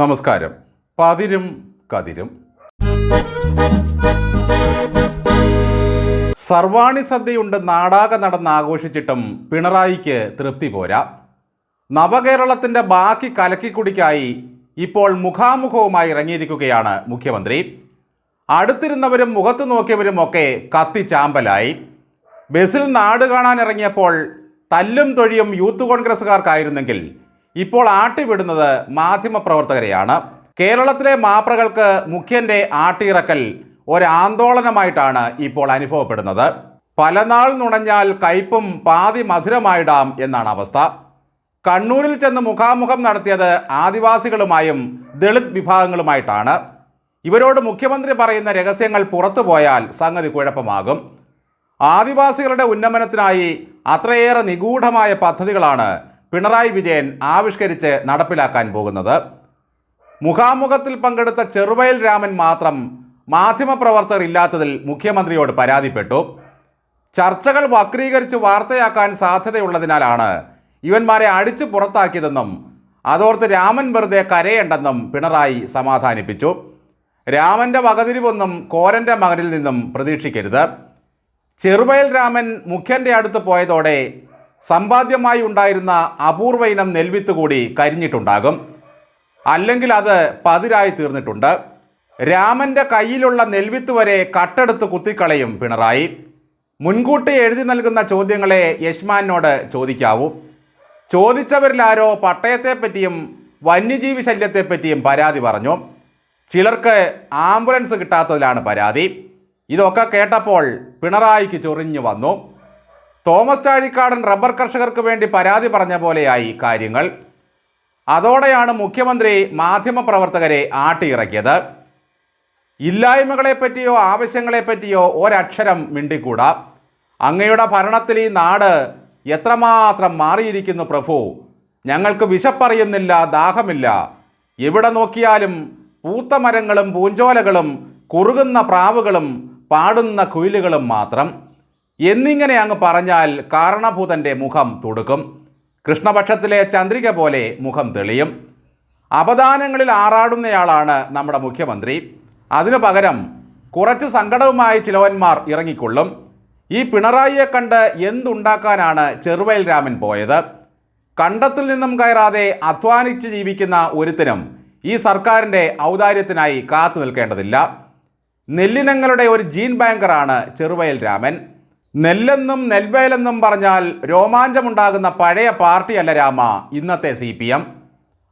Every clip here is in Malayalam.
നമസ്കാരം. പതിരും കതിരും. സർവാണി സദ്യയുണ്ട് നാടാകെ നടന്ന് ആഘോഷിച്ചിട്ടും പിണറായിക്ക് തൃപ്തി പോരാ. നവകേരളത്തിന്റെ ബാക്കി കലക്കിക്കുടിക്കായി ഇപ്പോൾ മുഖാമുഖവുമായി ഇറങ്ങിയിരിക്കുകയാണ് മുഖ്യമന്ത്രി. അടുത്തിരുന്നവരും മുഖത്ത് നോക്കിയവരുമൊക്കെ കത്തിച്ചാമ്പലായി. ബസ്സിൽ നാട് കാണാൻ ഇറങ്ങിയപ്പോൾ തല്ലും തൊഴിയും യൂത്ത് കോൺഗ്രസ്സുകാർക്കായിരുന്നെങ്കിൽ ഇപ്പോൾ ആട്ടിവിടുന്നത് മാധ്യമപ്രവർത്തകരെയാണ്. കേരളത്തിലെ മാപ്രകൾക്ക് മുഖ്യന്റെ ആട്ടിയിറക്കൽ ഒരാന്തോളനമായിട്ടാണ് ഇപ്പോൾ അനുഭവപ്പെടുന്നത്. പലനാൾ നുണഞ്ഞാൽ കയ്പും പാതി മധുരമായിടാം എന്നാണ് അവസ്ഥ. കണ്ണൂരിൽ ചെന്ന് മുഖാമുഖം നടത്തിയത് ആദിവാസികളുമായും ദളിത് വിഭാഗങ്ങളുമായിട്ടാണ്. ഇവരോട് മുഖ്യമന്ത്രി പറയുന്ന രഹസ്യങ്ങൾ പുറത്തുപോയാൽ സംഗതി കുഴപ്പമാകും. ആദിവാസികളുടെ ഉന്നമനത്തിനായി അത്രയേറെ നിഗൂഢമായ പദ്ധതികളാണ് പിണറായി വിജയൻ ആവിഷ്കരിച്ച് നടപ്പിലാക്കാൻ പോകുന്നത്. മുഖാമുഖത്തിൽ പങ്കെടുത്ത ചെറുവയൽ രാമൻ മാത്രം മാധ്യമപ്രവർത്തകർ ഇല്ലാത്തതിൽ മുഖ്യമന്ത്രിയോട് പരാതിപ്പെട്ടു. ചർച്ചകൾ വക്രീകരിച്ച് വാർത്തയാക്കാൻ സാധ്യതയുള്ളതിനാലാണ് ഇവന്മാരെ അടിച്ചു പുറത്താക്കിയതെന്നും അതോർത്ത് രാമൻ വെറുതെ കരയേണ്ടെന്നും പിണറായി സമാധാനിപ്പിച്ചു. രാമന്റെ വകതിരിവൊന്നും കോരന്റെ മകനിൽ നിന്നും പ്രതീക്ഷിക്കരുത്. ചെറുവയൽ രാമൻ മുഖ്യന്റെ അടുത്ത് പോയതോടെ സമ്പാദ്യമായി ഉണ്ടായിരുന്ന അപൂർവ ഇനം നെൽവിത്ത് കൂടി കരിഞ്ഞിട്ടുണ്ടാകും. അല്ലെങ്കിൽ അത് പതിരായി തീർന്നിട്ടുണ്ട്. രാമന്റെ കയ്യിലുള്ള നെൽവിത്ത് വരെ കട്ടെടുത്ത് കുത്തിക്കളയും പിണറായി. മുൻകൂട്ടി എഴുതി നൽകുന്ന ചോദ്യങ്ങളെ യശ്മാനോട് ചോദിക്കാവൂ. ചോദിച്ചവരിലാരോ പട്ടയത്തെപ്പറ്റിയും വന്യജീവി ശല്യത്തെപ്പറ്റിയും പരാതി പറഞ്ഞു. ചിലർക്ക് ആംബുലൻസ് കിട്ടാത്തതിലാണ് പരാതി. ഇതൊക്കെ കേട്ടപ്പോൾ പിണറായിക്ക് ചൊറിഞ്ഞു വന്നു. തോമസ് ചാഴിക്കാടൻ റബ്ബർ കർഷകർക്ക് വേണ്ടി പരാതി പറഞ്ഞ പോലെയായി കാര്യങ്ങൾ അതോടെയാണ് മുഖ്യമന്ത്രി മാധ്യമപ്രവർത്തകരെ ആട്ടിയിറക്കിയത്. ഇല്ലായ്മകളെപ്പറ്റിയോ ആവശ്യങ്ങളെപ്പറ്റിയോ ഒരക്ഷരം മിണ്ടിക്കൂടാ. അങ്ങയുടെ ഭരണത്തിൽ ഈ നാട് എത്രമാത്രം മാറിയിരിക്കുന്നു പ്രഭു? ഞങ്ങൾക്ക് വിശപ്പറിയുന്നില്ല ദാഹമില്ല. എവിടെ നോക്കിയാലും പൂത്ത മരങ്ങളും പൂഞ്ചോലകളും കുറുകുന്ന പ്രാവുകളും പാടുന്ന കുയിലുകളും മാത്രം. എന്നിങ്ങനെ അങ്ങ് പറഞ്ഞാൽ കാരണഭൂതന്റെ മുഖം തുടുക്കും. കൃഷ്ണപക്ഷത്തിലെ ചന്ദ്രിക പോലെ മുഖം തെളിയും. അപദാനങ്ങളിൽ ആറാടുന്നയാളാണ് നമ്മുടെ മുഖ്യമന്ത്രി. അതിനു പകരം കുറച്ച് സങ്കടവുമായി ചിലവന്മാർ ഇറങ്ങിക്കൊള്ളും. ഈ പിണറായിയെ കണ്ട് എന്തുണ്ടാക്കാനാണ് ചെറുവയൽ രാമൻ പോയത്? കണ്ടത്തിൽ നിന്നും കയറാതെ അധ്വാനിച്ച് ജീവിക്കുന്ന ഒരുത്തിനും ഈ സർക്കാരിന്റെ ഔദാര്യത്തിനായി കാത്തു നിൽക്കേണ്ടതില്ല. നെല്ലിനങ്ങളുടെ ഒരു ജീൻ ബാങ്കറാണ് ചെറുവയൽ രാമൻ. നെല്ലെന്നും നെൽവയലെന്നും പറഞ്ഞാൽ രോമാഞ്ചമുണ്ടാകുന്ന പഴയ പാർട്ടിയല്ല രാമ ഇന്നത്തെ സി പി എം.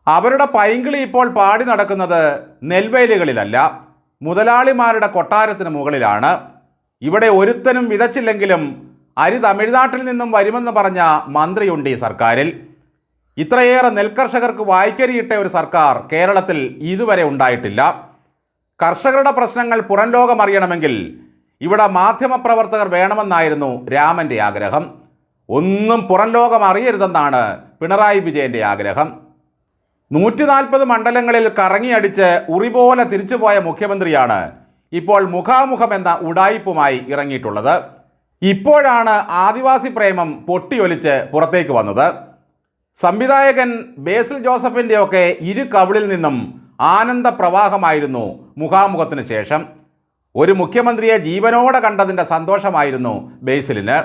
അവരുടെ പൈങ്കിളി ഇപ്പോൾ പാടി നടക്കുന്നത് നെൽവയലുകളിലല്ല മുതലാളിമാരുടെ കൊട്ടാരത്തിന് മുകളിലാണ്. ഇവിടെ ഒരുത്തനും വിതച്ചില്ലെങ്കിലും അരി തമിഴ്നാട്ടിൽ നിന്നും വരുമെന്ന് പറഞ്ഞ മന്ത്രിയുണ്ട് ഈ സർക്കാരിൽ. ഇത്രയേറെ നെൽകർഷകർക്ക് വായ്ക്കരിയിട്ട ഒരു സർക്കാർ കേരളത്തിൽ ഇതുവരെ ഉണ്ടായിട്ടില്ല. കർഷകരുടെ പ്രശ്നങ്ങൾ പുറം ലോകം അറിയണമെങ്കിൽ ഇവിടെ മാധ്യമപ്രവർത്തകർ വേണമെന്നായിരുന്നു രാമന്റെ ആഗ്രഹം. ഒന്നും പുറം ലോകം അറിയരുതെന്നാണ് പിണറായി വിജയന്റെ ആഗ്രഹം. നൂറ്റി നാൽപ്പത് മണ്ഡലങ്ങളിൽ കറങ്ങിയടിച്ച് ഉറി പോലെ തിരിച്ചുപോയ മുഖ്യമന്ത്രിയാണ് ഇപ്പോൾ മുഖാമുഖം എന്ന ഉടായിപ്പുമായി ഇറങ്ങിയിട്ടുള്ളത്. ഇപ്പോഴാണ് ആദിവാസി പ്രേമം പൊട്ടിയൊലിച്ച് പുറത്തേക്ക് വന്നത്. സംവിധായകൻ ബേസിൽ ജോസഫിന്റെയൊക്കെ ഇരു കവിളിൽ നിന്നും ആനന്ദ പ്രവാഹമായിരുന്നു മുഖാമുഖത്തിന് ശേഷം. ഒരു മുഖ്യമന്ത്രിയെ ജീവനോടെ കണ്ടതിന്റെ സന്തോഷമായിരുന്നു ബേസിലിന്.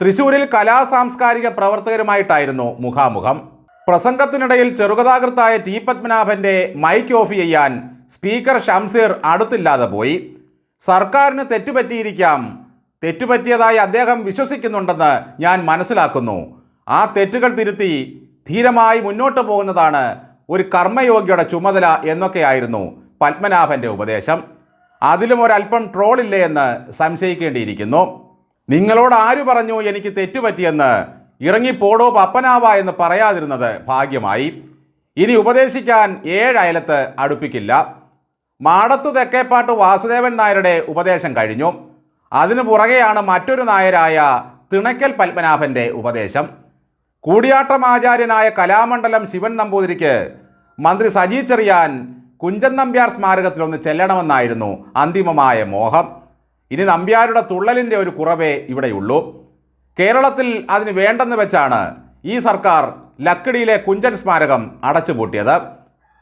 തൃശൂരിൽ കലാസാംസ്കാരിക പ്രവർത്തകരുമായിട്ടായിരുന്നു മുഖാമുഖം. പ്രസംഗത്തിനിടയിൽ ചെറുകഥാകൃത്തായ ടി പത്മനാഭന്റെ മൈക്ക് ഓഫ് ചെയ്യാൻ സ്പീക്കർ ഷംസീർ അടുത്തില്ലാതെ പോയി. സർക്കാരിന് തെറ്റുപറ്റിയിരിക്കാം. തെറ്റുപറ്റിയതായി അദ്ദേഹം വിശ്വസിക്കുന്നുണ്ടെന്ന് ഞാൻ മനസ്സിലാക്കുന്നു. ആ തെറ്റുകൾ തിരുത്തി ധീരമായി മുന്നോട്ട് പോകുന്നതാണ് ഒരു കർമ്മയോഗിയുടെ ചുമതല എന്നൊക്കെയായിരുന്നു പത്മനാഭന്റെ ഉപദേശം. അതിലും ഒരല്പം ട്രോളില്ലേ എന്ന് സംശയിക്കേണ്ടിയിരിക്കുന്നു. നിങ്ങളോട് ആര് പറഞ്ഞു എനിക്ക് തെറ്റുപറ്റിയെന്ന്? ഇറങ്ങിപ്പോടോ പപ്പനാവ എന്ന് പറയാതിരുന്നത് ഭാഗ്യമായി. ഇനി ഉപദേശിക്കാൻ ഏഴയലത്ത് അടുപ്പിക്കില്ല. മാടത്തു തെക്കേപ്പാട്ട് വാസുദേവൻ നായരുടെ ഉപദേശം കഴിഞ്ഞു. അതിനു പുറകെയാണ് മറ്റൊരു നായരായ തിണക്കൽ പത്മനാഭന്റെ ഉപദേശം. കൂടിയാട്ടമാചാര്യനായ കലാമണ്ഡലം ശിവൻ നമ്പൂതിരിക്ക് മന്ത്രി സജി ചെറിയാൻ കുഞ്ചൻ നമ്പ്യാർ സ്മാരകത്തിലൊന്ന് ചെല്ലണമെന്നായിരുന്നു അന്തിമമായ മോഹം. ഇനി നമ്പ്യാരുടെ തുള്ളലിന്റെ ഒരു കുറവേ ഇവിടെയുള്ളൂ. കേരളത്തിൽ അതിന് വേണ്ടെന്ന് വെച്ചാണ് ഈ സർക്കാർ ലക്കിടിയിലെ കുഞ്ചൻ സ്മാരകം അടച്ചുപൂട്ടിയത്.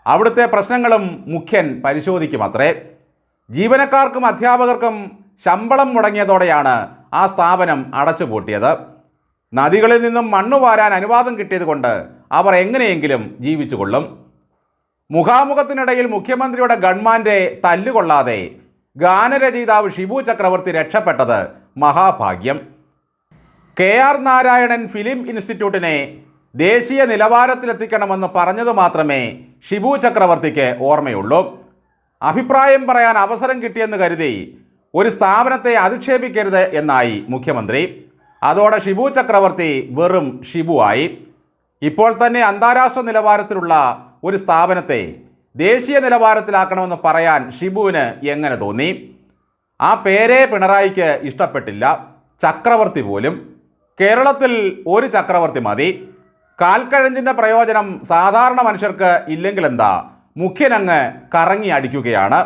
അവിടുത്തെ പ്രശ്നങ്ങളും മുഖ്യൻ പരിശോധിക്കുമത്രേ. ജീവനക്കാർക്കും അധ്യാപകർക്കും ശമ്പളം മുടങ്ങിയതോടെയാണ് ആ സ്ഥാപനം അടച്ചുപൂട്ടിയത്. നദികളിൽ നിന്നും മണ്ണ് വാരാൻ അനുവാദം കിട്ടിയതുകൊണ്ട് അവർ എങ്ങനെയെങ്കിലും ജീവിച്ചുകൊള്ളും. മുഖാമുഖത്തിനിടയിൽ മുഖ്യമന്ത്രിയുടെ ഗൺമാന്റെ തല്ലുകൊള്ളാതെ ഗാനരചയിതാവ് ഷിബു ചക്രവർത്തി രക്ഷപ്പെട്ടത് മഹാഭാഗ്യം. കെ ആർ നാരായണൻ ഫിലിം ഇൻസ്റ്റിറ്റ്യൂട്ടിനെ ദേശീയ നിലവാരത്തിലെത്തിക്കണമെന്ന് പറഞ്ഞത് മാത്രമേ ഷിബു ചക്രവർത്തിക്ക് ഓർമ്മയുള്ളൂ. അഭിപ്രായം പറയാൻ അവസരം കിട്ടിയെന്ന് കരുതി ഒരു സ്ഥാപനത്തെ അധിക്ഷേപിക്കരുത് എന്നായി മുഖ്യമന്ത്രി. അതോടെ ഷിബു ചക്രവർത്തി വെറും ഷിബു ആയി ഇപ്പോൾ തന്നെ അന്താരാഷ്ട്ര നിലവാരത്തിലുള്ള ഒരു സ്ഥാപനത്തെ ദേശീയ നിലവാരത്തിലാക്കണമെന്ന് പറയാൻ ഷിബുവിന് എങ്ങനെ തോന്നി? ആ പേരേ പിണറായിക്ക് ഇഷ്ടപ്പെട്ടില്ല. ചക്രവർത്തി പോലും. കേരളത്തിൽ ഒരു ചക്രവർത്തി മതി. കാൽക്കഴഞ്ചിന്റെ പ്രയോജനം സാധാരണ മനുഷ്യർക്ക് ഇല്ലെങ്കിൽ എന്താ മുഖ്യനങ്ങ് കറങ്ങി അടിക്കുകയാണ്.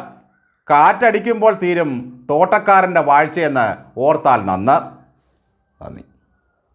കാറ്റടിക്കുമ്പോൾ തീരും തോട്ടക്കാരന്റെ വാഴ്ചയെന്ന് ഓർത്താൽ നന്ന്. നന്ദി.